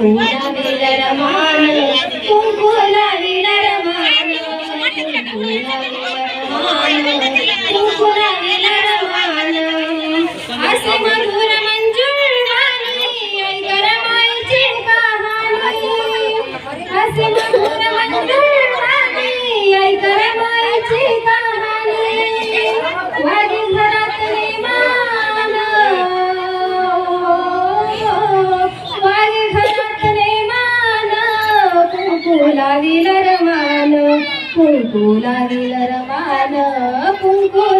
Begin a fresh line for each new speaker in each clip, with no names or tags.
Thank you. कुंकुला विलरमान कुंकुला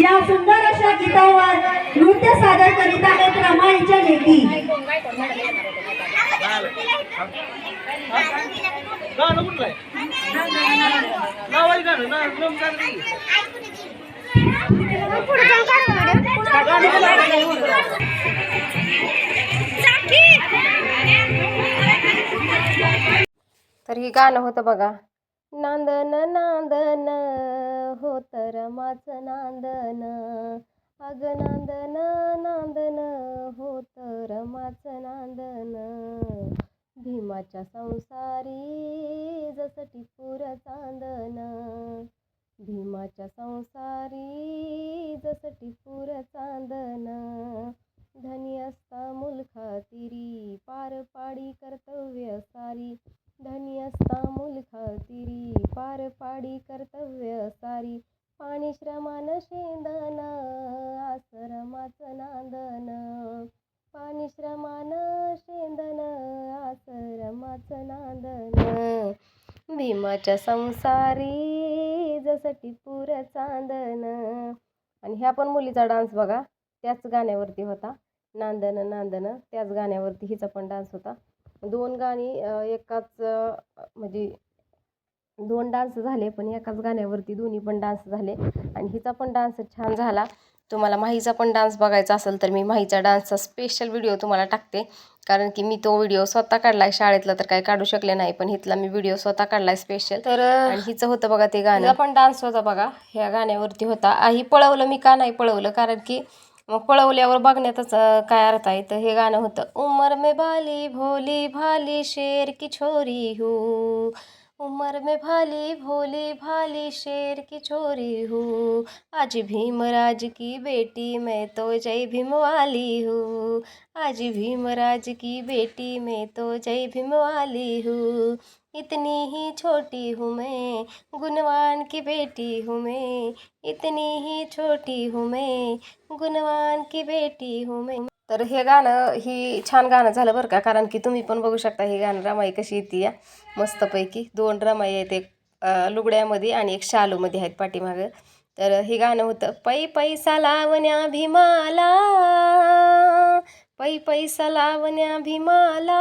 या सुंदर अशा गीतावर नृत्य सादर करीत आहेत रमाईच्या लेखी
गाणं कुठलं आहे? लावायचं गाणं ना नम गाणं नाही.
तर हे गाणं होतं बघा. नांदन नांदन होत रमाच नांदन. अग नांदन नांदन होत रमाच नांदन. भीमाच्या संसारी जसं टिपूर चांदन. भीमाच्या संसारी जसं टिपूर चांदन. धनी असता मुलखा तिरी पार पाडी कर्तव्य सारी. धनी असता मूल पार पाडी कर्तव्य सारी. पाणी श्रमान शेंदन आसरमाचं नांदन पाणी श्रमान शेंदन आसरमाचं नांदन. भीमाच्या संसारी जसं टिपूर चांदन. आणि ह्या पण मुलीचा डान्स बघा त्याच गाण्यावरती होता. नांदन नांदन त्याच गाण्यावरती हिचा पण डान्स होता. दोन गाणी एकाच म्हणजे दोन डान्स झाले पण एकाच गाण्यावरती दोन्ही पण डान्स झाले. आणि हिचा पण डान्स छान झाला. तुम्हाला माहीचा पण डान्स बघायचा असेल तर मी माहीचा डान्सचा स्पेशल व्हिडिओ तुम्हाला टाकते. कारण की मी तो व्हिडिओ स्वतः काढलाय शाळेतला तर काही काढू शकले नाही पण हिथला मी व्हिडिओ स्वतः काढलाय स्पेशल तर हिचं होतं बघा ते गाणं. पण डान्स होता बघा ह्या गाण्यावरती होता. आ, ही पळवलं मी का नाही पळवलं? कारण की मग पळवल्यावर बघण्यातच अं, काय अर्थ आहे? तर हे गाणं होतं उमर में भाली भोली भाली शेर की छोरी हूँ. उमर में भाली भोली भाली शेर की छोरी हूँ। आज भीमराज की बेटी मैं तो जय भीम वाली हूँ। आज भीमराज की बेटी मैं तो जय भीम वाली हूँ। इतनी ही छोटी हूँ मैं, गुणवान की बेटी हूँ मैं। इतनी ही छोटी हूँ मैं, गुणवान की बेटी हूँ मैं। तर हे गाणं ही छान गाणं झालं बरं का. कारण की तुम्ही पण बघू शकता हे गाणं रमाई कशी येते या. मस्तपैकी दोन रमाई आहेत एक लुगड्यामध्ये आणि एक शालूमध्ये आहेत पाठीमागं. तर हे गाणं होतं पै पैसा लावण्या भीमाला पै पैसा लावण्या भीमाला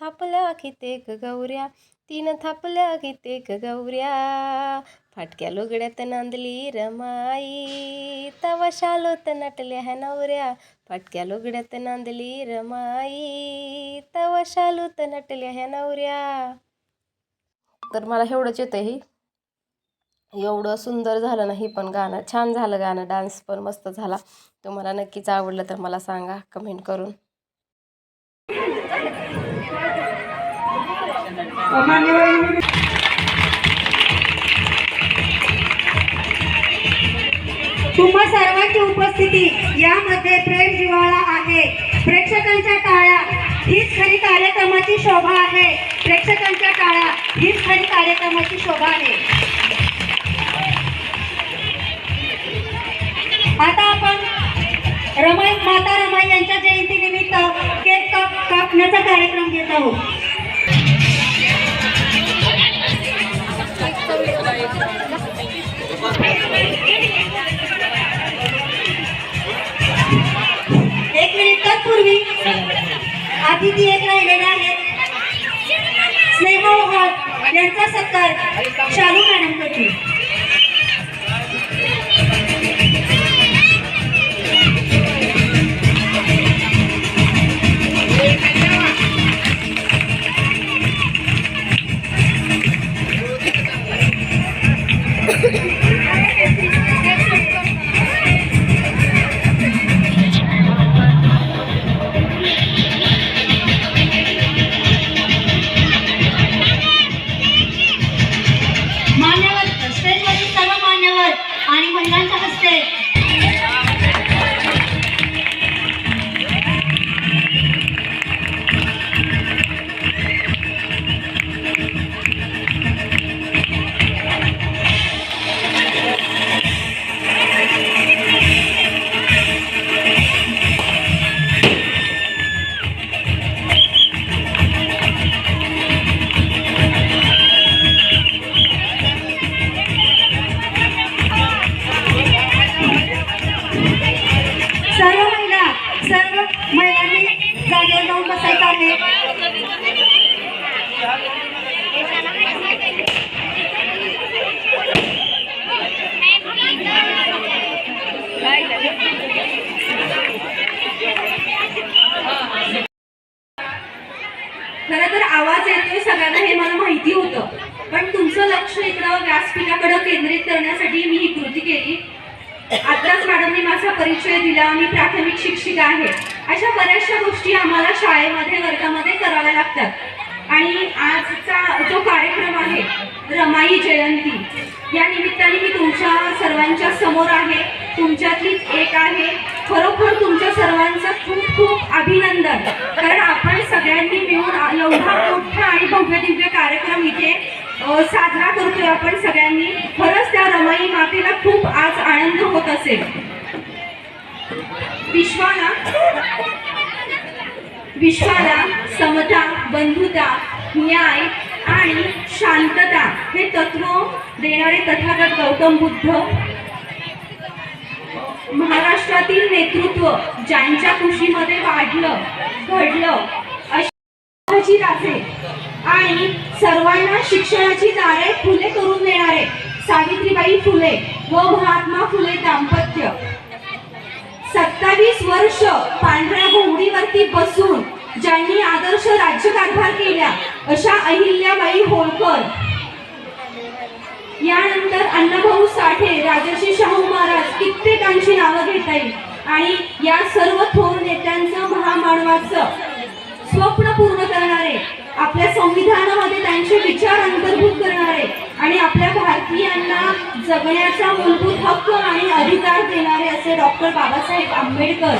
थापल्या कितेक गौऱ्या. तीन थापल्या कितेक गौऱ्या. फाटक्या लुगड्यात नांदली रमाई. तवा शालोत नटल्या ह्या नवऱ्या. फाटक्या लुगड्यात नांदली रमाई. तवा शालोत नटल्या ह्या नवऱ्या. तर मला एवढंच येतं ही. एवढं सुंदर झालं नाही हे पण गाणं. छान झालं गाणं. डान्स पण मस्त झाला. तुम्हाला नक्कीच आवडलं तर मला सांगा. कमेंट करून.
तुम्हा सर्वांची उपस्थिती यामध्ये प्रेम जिव्हाळा आहे. प्रेक्षकांच्या टाळ्या हीच खरी कार्यक्रमाची शोभा आहे. प्रेक्षकांच्या टाळ्या हीच खरी कार्यक्रमाची शोभा आहे. आता आपण रमाई माता रमाई यांच्या जयंतीनिमित्त केक काप कापण्याचा कार्यक्रम घेत आहोत. अतिथी एक राहिलेले आहेत स्नेहा यांचा सत्कार शालू मॅडम करतील
आताच माझा परिचय दिला मी प्राथमिक शिक्षिका आहे. अशा बऱ्याचशा गोष्टी आम्हाला शाळेमध्ये वर्गामध्ये कराव्या लागतात. आणि आजचा जो कार्यक्रम आहे रमाई जयंती या निमित्ताने मी तुमच्या सर्वांच्या समोर आहे. तुमच्यातलीच एक आहे. खरोखर तुमच्या सर्वांचं खूप खूप अभिनंदन. कारण आपण सगळ्यांनी मिळून एवढा मोठा आणि भव्य दिव्य कार्यक्रम इथे साजरा करतोय आपण सगळ्यांनी खरंच त्या रमाई मातेला खूप आज आनंद होत असेल. विश्वाला विश्वाला समता बंधुता न्याय आणि शांतता हे तत्व देणारे तथागत गौतम बुद्ध महाराष्ट्रातील नेतृत्व ज्यांच्या कृषीमध्ये वाढलं घडलं अशी राजे आणि सर्वांना शिक्षणाची दारे खुले करून देणारे सावित्रीबाई फुले व महात्मा फुले दाम्पत्य. सत्तावीस वर्ष पांढऱ्या घोंगडीवरती बसून ज्यांनी आदर्श राज्यकारभार केल्या अशा अहिल्याबाई होळकर. यानंतर अण्णाभाऊ साठे राजर्षी शाहू महाराज कित्येकांची नावं घेता येईल आणि या सर्व थोर नेत्यांचं महामानवाचं स्वप्न पूर्ण करणारे आपल्या संविधानामध्ये त्यांचे विचार अंतर्भूत करणारे आणि आपल्या भारतीयांना जगण्याचा मूलभूत हक्क आणि अधिकार देणारे असे डॉक्टर बाबासाहेब आंबेडकर